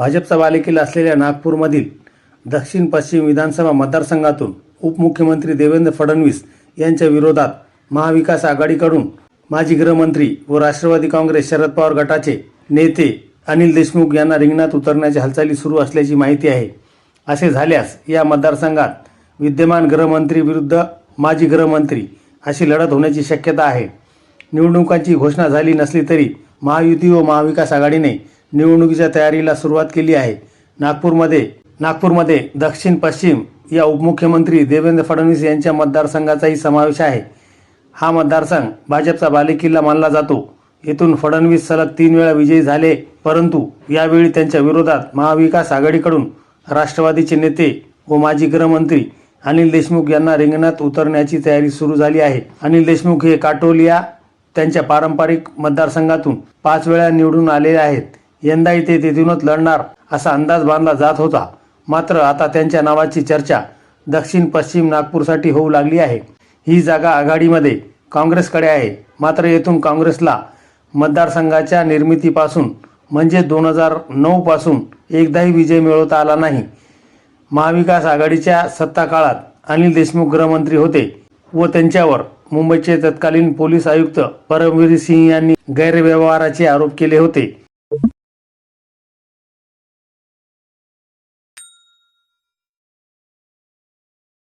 भाजपचा बालेकिल्ला असलेल्या नागपूरमधील दक्षिण पश्चिम विधानसभा मतदारसंघातून उपमुख्यमंत्री देवेंद्र फडणवीस यांच्या विरोधात महाविकास आघाडीकडून माजी गृहमंत्री व राष्ट्रवादी काँग्रेस शरद पवार गटाचे नेते अनिल देशमुख यांना रिंगणात उतरण्याच्या हालचाली सुरू असल्याची माहिती आहे. असे झाल्यास या मतदारसंघात विद्यमान गृहमंत्री विरुद्ध माजी गृहमंत्री अशी लढत होण्याची शक्यता आहे. निवडणुकांची घोषणा झाली नसली तरी महायुती व महाविकास आघाडीने निवडणुकीच्या तयारीला सुरुवात केली आहे. नागपूरमध्ये नागपूरमध्ये दक्षिण पश्चिम या उपमुख्यमंत्री देवेंद्र फडणवीस यांच्या मतदारसंघाचाही समावेश आहे. हा मतदारसंघ भाजपचा बालेकिल्ला मानला जातो. येथून फडणवीस सलग तीन वेळा विजयी झाले परंतु यावेळी त्यांच्या विरोधात महाविकास आघाडीकडून राष्ट्रवादीचे नेते व माजी गृहमंत्री अनिल देशमुख यांना रिंगणात उतरण्याची तयारी सुरू झाली आहे. अनिल देशमुख हे काटोलिया त्यांच्या पारंपरिक मतदारसंघातून पाच वेळा निवडून आलेले आहेत. यंदाही ते तिथूनच लढणार असा अंदाज बांधला जात होता. मात्र आता त्यांच्या नावाची चर्चा दक्षिण पश्चिम नागपूरसाठी होऊ लागली आहे. ही जागा आघाडीमध्ये काँग्रेसकडे आहे. मात्र येथून काँग्रेसला मतदारसंघाच्या निर्मितीपासून म्हणजे दोन हजार नऊपासून एकदाही विजय मिळवता आला नाही. महाविकास आघाडीच्या सत्ता काळात अनिल देशमुख गृहमंत्री होते व त्यांच्यावर मुंबईचे तत्कालीन पोलीस आयुक्त परमवीर सिंह यांनी गैरव्यवहाराचे आरोप केले होते.